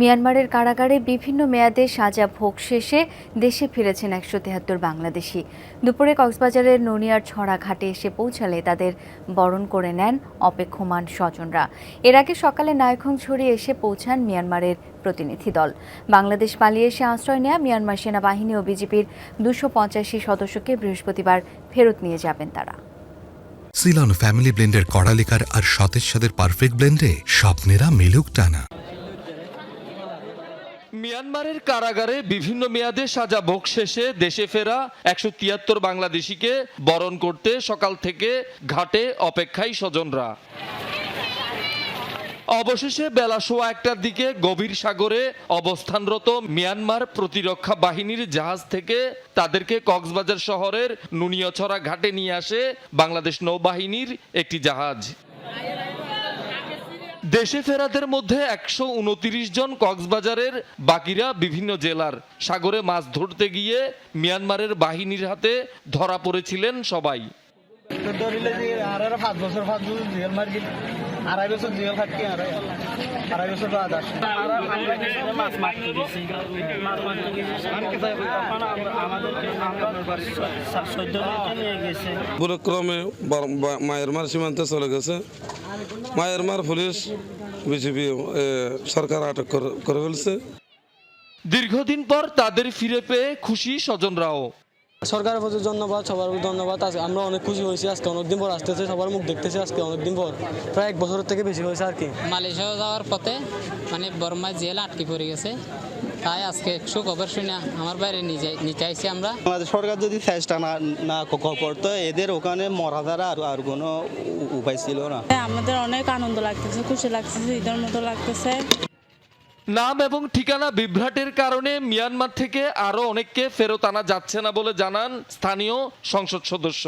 মিয়ানমারের কারাগারে বিভিন্ন মেয়াদে সাজা ভোগ শেষে দেশে ফিরেছেন একশো তেহাত্তর বাংলাদেশি। দুপুরে কক্সবাজারের ননিয়ার ছড়া ঘাটে এসে পৌঁছালে তাদের বরণ করে নেন অপেক্ষমান স্বজনরা। এর আগে সকালে নায়কংছড়ি এসে পৌঁছান মিয়ানমারের প্রতিনিধি দল। বাংলাদেশ পালিয়ে এসে আশ্রয় নেওয়া মিয়ানমার সেনাবাহিনী ও বিজেপির দুশো পঁচাশি সদস্যকে বৃহস্পতিবার ফেরত নিয়ে যাবেন তারা। সিলন ফ্যামিলি ব্লেন্ডের কড়ালিকার আর সতেজ সাদের পারফেক্ট ব্লেন্ডে স্বপ্নেরা মেলুক টানা। মিয়ানমারের কারাগারে বিভিন্ন মেয়াদে সাজা ভোগ শেষে দেশে ফেরা একশো তিয়াত্তর বাংলাদেশিকে বরণ করতে সকাল থেকে ঘাটে অপেক্ষায় স্বজনরা। অবশেষে বেলা সোয়া একটার দিকে গভীর সাগরে অবস্থানরত মিয়ানমার প্রতিরক্ষা বাহিনীর জাহাজ থেকে তাদেরকে কক্সবাজার শহরের নুনিয়াছড়া ঘাটে নিয়ে আসে বাংলাদেশ নৌবাহিনীর একটি জাহাজ। দেশে ফেরাদের মধ্যে একশো উনত্রিশ জন কক্সবাজারের বাকিরা বিভিন্ন জেলার। সাগরে মাছ ধরতে গিয়ে মিয়ানমারের বাহিনীর হাতে ধরা পড়েছিলেন সবাই। ধরিলে যে আর আর পাঁচ বছর পাঁচ বছর জেল মার গেল আড়াই বছর জেল খাটকি আড়াই আড়াই বছর গেছে ভুলক্রমে বার- মায়েরমার সীমান্তে চলে গেছে। মায়েরমার পুলিশ বিজেপি সরকার আটক করে- করে ফেলছে। দীর্ঘদিন পর তাদের ফিরে পেয়ে খুশি স্বজনরাও। সরকারের প্রতি ধন্যবাদ সবার প্রতি ধন্যবাদ। আজকে আমরা অনেক খুশি হয়েছি আজকে অনেকদিন পর আসতেছে সবার মুখ দেখতেছি আজকে অনেকদিন পর। প্রায় এক বছরের থেকে বেশি হয়েছে আর কি। মালয়েশিয়া যাওয়ার পথে মানে বর্মায় জেল আটকে পড়ে গেছে। তাই আজকে একশো খবর শুনে আমার বাইরে নিয়ে নিতে আইছি আমরা। আমাদের সরকার যদি চেষ্টা না না করতো এদের ওখানে মরা দ্বারা আর আর কোনো উপায় ছিল না। হ্যাঁ, আমাদের অনেক আনন্দ লাগতেছে খুশি লাগতেছে ঈদের মতো লাগতেছে। নাম এবং ঠিকানা বিভ্রাটের কারণে মিয়ানমার থেকে আরও অনেককে ফেরত আনা যাচ্ছে না বলে জানান স্থানীয় সংসদ সদস্য।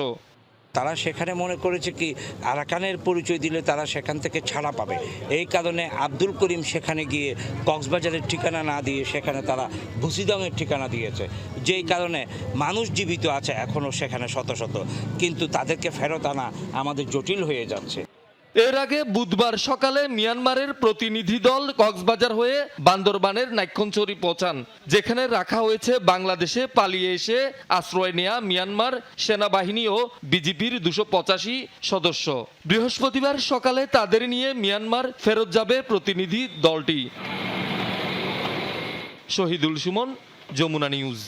তারা সেখানে মনে করেছে কি, আরাকানের পরিচয় দিলে তারা সেখান থেকে ছাড়া পাবে। এই কারণে আব্দুল করিম সেখানে গিয়ে কক্সবাজারের ঠিকানা না দিয়ে সেখানে তারা ভুসিদংয়ের ঠিকানা দিয়েছে। যেই কারণে মানুষ জীবিত আছে এখনও সেখানে শত শত, কিন্তু তাদেরকে ফেরত আনা আমাদের জটিল হয়ে যাচ্ছে। এর আগে বুধবার সকালে মিয়ানমারের প্রতিনিধি দল কক্সবাজার হয়ে বান্দরবানের নাইক্ষণচুরি পৌঁছান, যেখানে রাখা হয়েছে বাংলাদেশে পালিয়ে এসে আশ্রয় নেয়া মিয়ানমার সেনাবাহিনী ও বিজেপির দুশো পঁচাশি সদস্য। বৃহস্পতিবার সকালে তাদের নিয়ে মিয়ানমার ফেরত যাবে প্রতিনিধি দলটি। শহীদুল সুমন, যমুনা নিউজ।